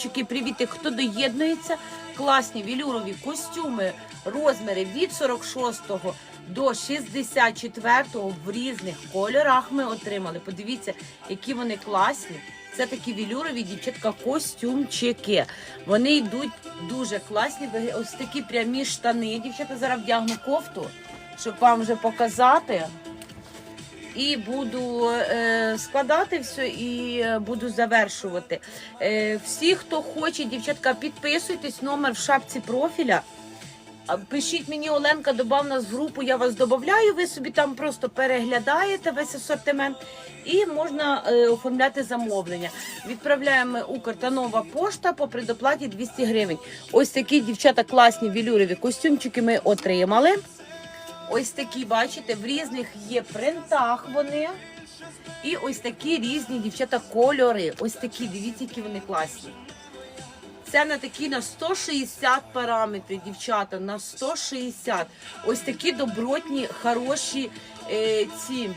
костюмчики, привіти, хто доєднується. Класні вілюрові костюми, розміри від 46 до 64 в різних кольорах ми отримали. Подивіться, які вони класні. Це такі вілюрові дівчатка костюмчики. Вони йдуть дуже класні. Ось такі прямі штани. Дівчата зараз вдягну кофту, щоб вам вже показати. І буду е, складати все і е, буду завершувати. Е, всі, хто хоче, дівчатка, підписуйтесь, номер в шапці профіля. Пишіть мені, Оленка, добав нас в групу, я вас додаю, ви собі там просто переглядаєте весь асортимент і можна е, оформляти замовлення. Відправляємо Укр та пошта по предоплаті 200 гривень. Ось такі дівчата класні вілюрові костюмчики ми отримали. Ось такі, бачите, в різних є принтах вони. І ось такі різні дівчата кольори. Ось такі, дивіться, які вони класні. Це на такі на 160 параметрів, дівчата, на 160. Ось такі добротні, хороші е, ці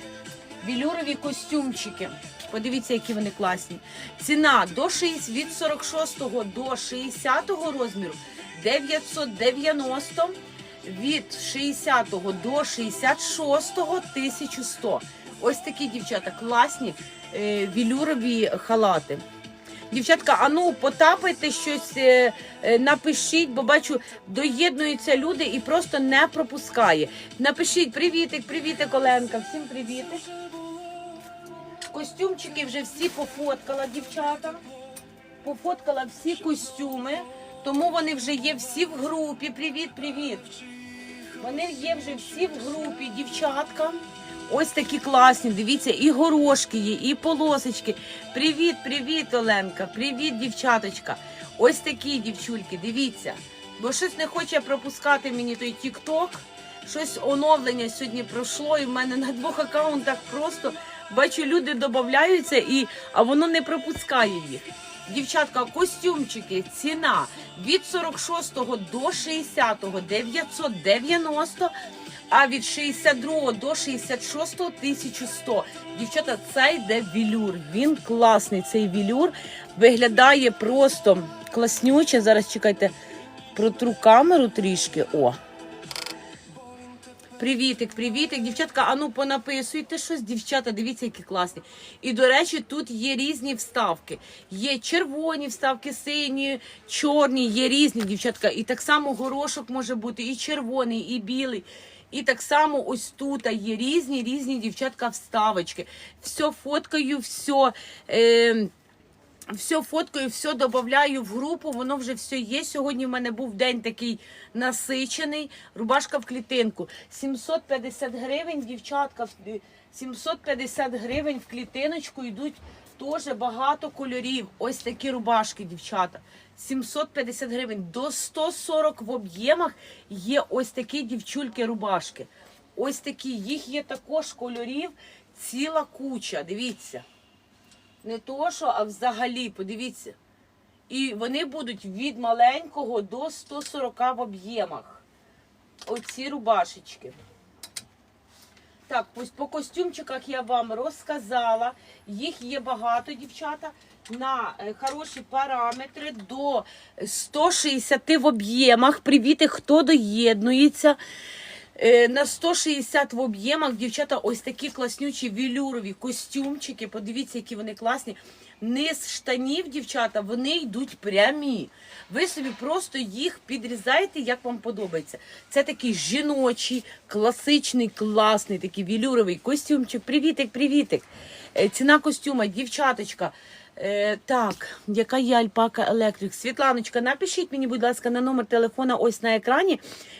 вілюрові костюмчики. Подивіться, які вони класні. Ціна до 6, від 46 до 60 розміру 990, від 60 до 66 1100. Ось такі дівчата класні е, вілюрові халати. Дівчатка, а ну потапайте щось, е, е, напишіть, бо бачу, доєднуються люди і просто не пропускає. Напишіть привітик, привітик, Оленка, всім привітик. Костюмчики вже всі пофоткала, дівчата. Пофоткала всі костюми, тому вони вже є всі в групі. Привіт, привіт. Вони є вже всі в групі, дівчатка. Ось такі класні. Дивіться, і горошки є, і полосочки. Привіт, привіт, Оленка. Привіт, дівчаточка. Ось такі дівчульки, дивіться. Бо щось не хоче пропускати мені той Тік-Ток. Щось оновлення сьогодні пройшло, і в мене на двох аккаунтах просто бачу, люди додаються, і, а воно не пропускає їх. Дівчатка, костюмчики, ціна від 46 до 60 990, а від 62 до 66 1100. Дівчата, це йде вілюр. Він класний. Цей вілюр виглядає просто класнюче. Зараз чекайте, протру камеру трішки. О. Привітик, привітик, дівчатка. Ану, понаписуйте щось, дівчата, дивіться, які класні. І до речі, тут є різні вставки. Є червоні вставки, сині, чорні, є різні дівчатка. І так само горошок може бути і червоний, і білий. І так само ось тут є різні різні дівчатка вставочки. Все фоткаю, все. Е, все фоткаю, все додаю в групу, воно вже все є. Сьогодні в мене був день такий насичений. Рубашка в клітинку. 750 гривень, дівчатка, 750 гривень в клітиночку йдуть теж багато кольорів. Ось такі рубашки, дівчата. 750 гривень. До 140 в об'ємах є ось такі дівчульки рубашки. Ось такі. Їх є також кольорів ціла куча. Дивіться. Не то, що, а взагалі, подивіться. І вони будуть від маленького до 140 в об'ємах. Оці рубашечки. Так, по костюмчиках я вам розказала. Їх є багато, дівчата, на е, хороші параметри до 160 в об'ємах. Привіти, хто доєднується. Е, На 160 в об'ємах, дівчата, ось такі класнючі вілюрові костюмчики. Подивіться, які вони класні. Низ штанів, дівчата, вони йдуть прямі. Ви собі просто їх підрізаєте, як вам подобається. Це такий жіночий, класичний, класний такий вілюровий костюмчик. Привітик, привітик. Е, Ціна костюма, дівчаточка. Е, так, яка є Альпака Електрик? Світланочка, напишіть мені, будь ласка, на номер телефона ось на екрані.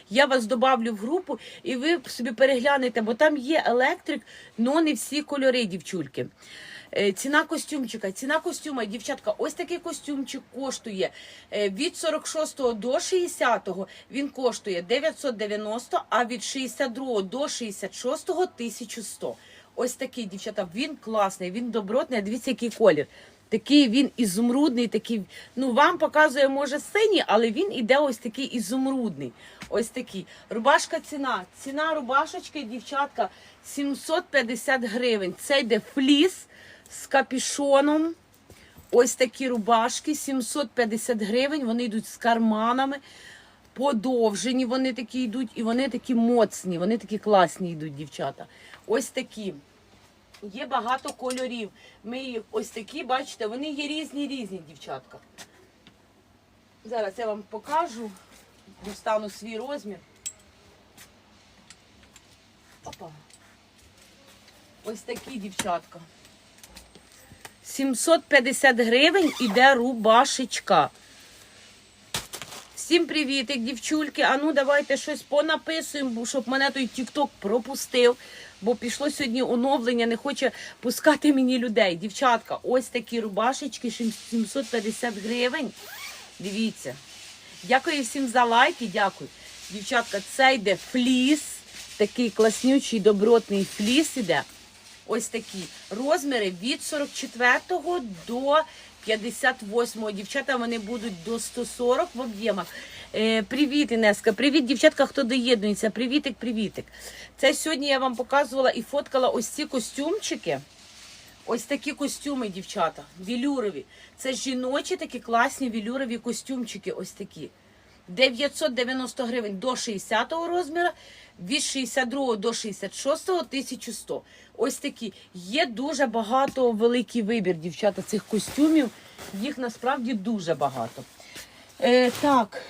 Я вас добавлю в групу і ви собі переглянете, бо там є електрик, але не всі кольори, дівчульки. Е, Ціна костюмчика, ціна костюма, дівчатка, ось такий костюмчик коштує е, від 46 до 60 він коштує 990, а від 62 до 66 1100. Ось такий, дівчата, він класний, він добротний, дивіться, який колір. Такий він ізумрудний, такий, ну вам показує, може, синій, але він іде ось такий ізумрудний. Ось такий. Рубашка ціна. Ціна рубашечки, дівчатка, 750 гривень. Це йде фліс з капішоном. Ось такі рубашки, 750 гривень. Вони йдуть з карманами. Подовжені вони такі йдуть, і вони такі моцні, вони такі класні йдуть, дівчата. Ось такі. Є багато кольорів. Ми їх ось такі, бачите, вони є різні, різні, дівчатка. Зараз я вам покажу, достану свій розмір. Опа. Ось такі дівчатка. 750 гривень іде рубашечка. Всім привітик, дівчульки. А ну давайте щось понаписуємо, щоб мене той тікток пропустив. Бо пішло сьогодні оновлення, не хоче пускати мені людей. Дівчатка, ось такі рубашечки, 750 гривень. Дивіться. Дякую всім за лайки. Дякую. Дівчатка, це йде фліс. Такий класнючий добротний фліс іде. Ось такі розміри від 44 до 58. Дівчата вони будуть до 140 в об'ємах. Е, привіт, Інеска. Привіт, дівчатка, хто доєднується. Привітик, привітик. Це сьогодні я вам показувала і фоткала ось ці костюмчики. Ось такі костюми, дівчата, вілюрові. Це жіночі такі класні вілюрові костюмчики. Ось такі. 990 гривень до 60-го розміру, від 62 до 66 1100. Ось такі. Є дуже багато великий вибір, дівчата, цих костюмів. Їх насправді дуже багато. Е, так.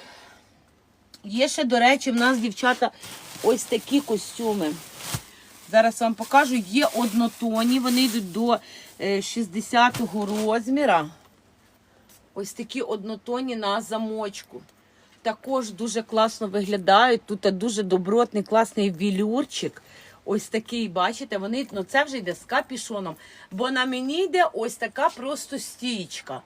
Є ще, до речі, в нас, дівчата, ось такі костюми. Зараз вам покажу. Є однотонні, вони йдуть до е, 60-го розміра. Ось такі однотонні на замочку. Також дуже класно виглядають. Тут дуже добротний, класний вілюрчик. Ось такий, бачите, вони, ну це вже йде з капішоном. Бо на мені йде ось така просто стічка.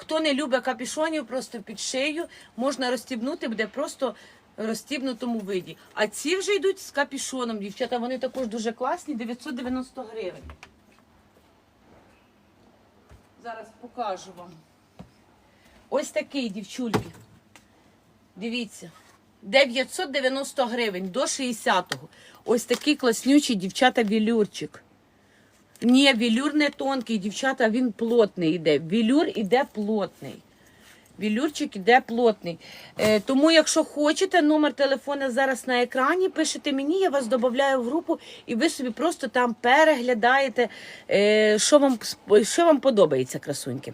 Хто не любить капішонів, просто під шию можна розстібнути, буде просто розстібнутому виді. А ці вже йдуть з капішоном. Дівчата, вони також дуже класні, 990 гривень. Зараз покажу вам. Ось такий, дівчульки. Дивіться. 990 гривень до 60-го. Ось такий класнючий дівчата вілюрчик. Ні, вілюр не тонкий, дівчата, він плотний йде. Вілюр іде плотний. Вілюрчик іде плотний. Е, тому, якщо хочете, номер телефона зараз на екрані, пишете мені, я вас додаю в групу, і ви собі просто там переглядаєте, е, що, вам, що вам подобається, красуньки.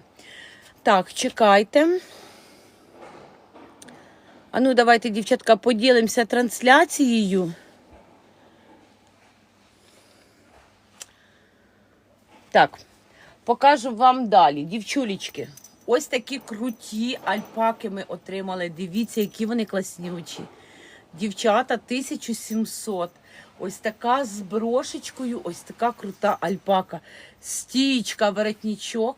Так, чекайте. А ну, давайте, дівчатка, поділимося трансляцією. Так, покажу вам далі. Дівчулечки, ось такі круті альпаки ми отримали. Дивіться, які вони класнючі. Дівчата 1700. Ось така з брошечкою, ось така крута альпака. Стічка, воротничок.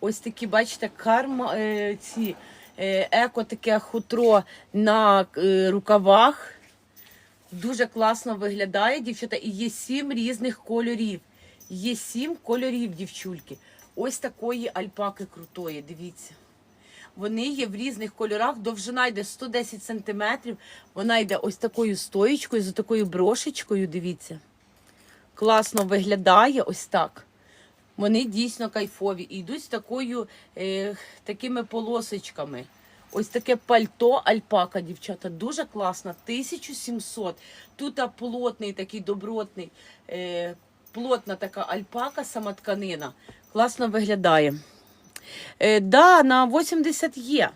Ось такі, бачите, карма, е, ці е, еко таке хутро на е, рукавах. Дуже класно виглядає, дівчата, і є сім різних кольорів. Є сім кольорів, дівчульки. Ось такої альпаки крутої, дивіться. Вони є в різних кольорах. Довжина йде 110 см. Вона йде ось такою стоїчкою, з такою брошечкою. Дивіться. Класно виглядає ось так. Вони дійсно кайфові. І йдуть з такою, е, такими полосочками. Ось таке пальто альпака, дівчата, дуже класно. 1700. Тут плотний такий добротний, е, плотна така альпака, сама тканина. Класно виглядає. Е, да, на 80 є.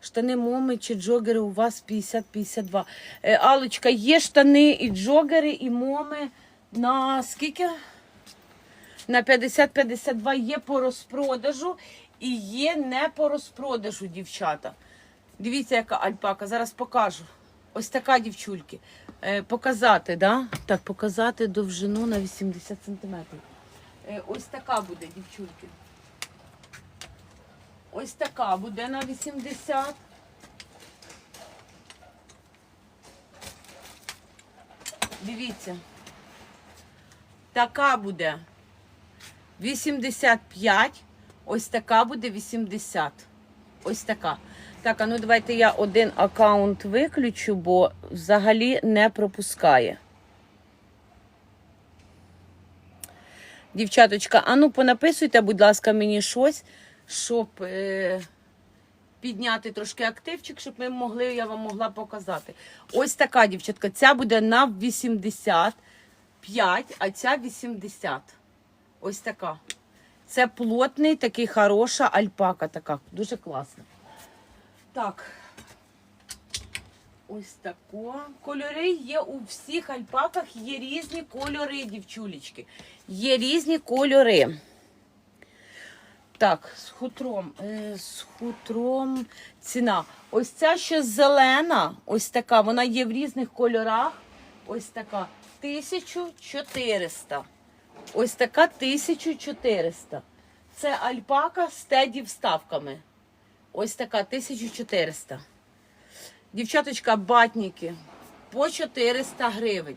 Штани моми чи джогери у вас 50-52. Е, Алочка, є штани і джогери, і моми на скільки? На 50-52 є по розпродажу і є не по розпродажу, дівчата. Дивіться, яка альпака. Зараз покажу. Ось така дівчульки. Е, показати, да? Так, показати довжину на 80 см. Е, ось така буде, дівчульки. Ось така буде на 80. Дивіться. Така буде 85. Ось така буде 80. Ось така. Так, а ну давайте я один аккаунт виключу, бо взагалі не пропускає. Дівчаточка, а ну понаписуйте, будь ласка, мені щось. щоб е, підняти трошки активчик, щоб ми могли, я вам могла показати. Ось така дівчатка. Ця буде на 85, а ця 80. Ось така. Це плотний, такий хороша альпака така. Дуже класна. Так. Ось тако. Кольори є у всіх альпаках, є різні кольори, дівчулечки. Є різні кольори. Так, з хутром. Е, з хутром ціна. Ось ця ще зелена, ось така, вона є в різних кольорах. Ось така 1400. Ось така 1400. Це альпака з теді вставками. Ось така 1400. Дівчаточка, батніки по 400 гривень.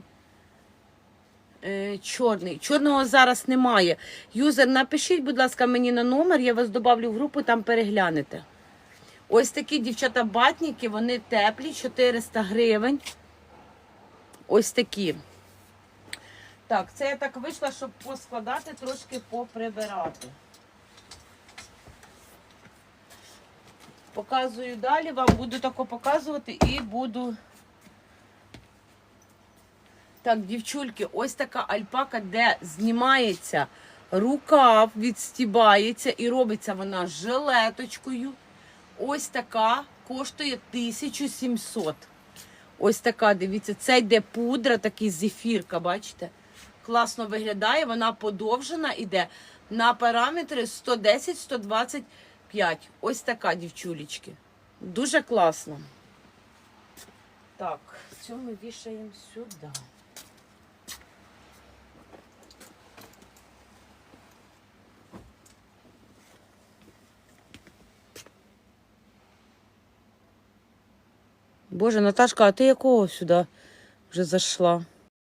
Е, чорний. Чорного зараз немає. Юзер, напишіть, будь ласка, мені на номер, я вас добавлю в групу, там переглянете. Ось такі дівчата батніки, вони теплі, 400 гривень. Ось такі. Так, це я так вийшла, щоб поскладати, трошки поприбирати. Показую далі, вам буду тако показувати і буду. Так, дівчульки, ось така альпака, де знімається рукав, відстібається і робиться вона жилеточкою. Ось така коштує 1700. Ось така, дивіться, це йде пудра, такий зефірка, бачите? Класно виглядає, вона подовжена, іде на параметри 110-125. Ось така, дівчулечки. Дуже класно. Так, цю ми вішаємо сюди. Боже, Наташка, а ти якого сюди вже зайшла?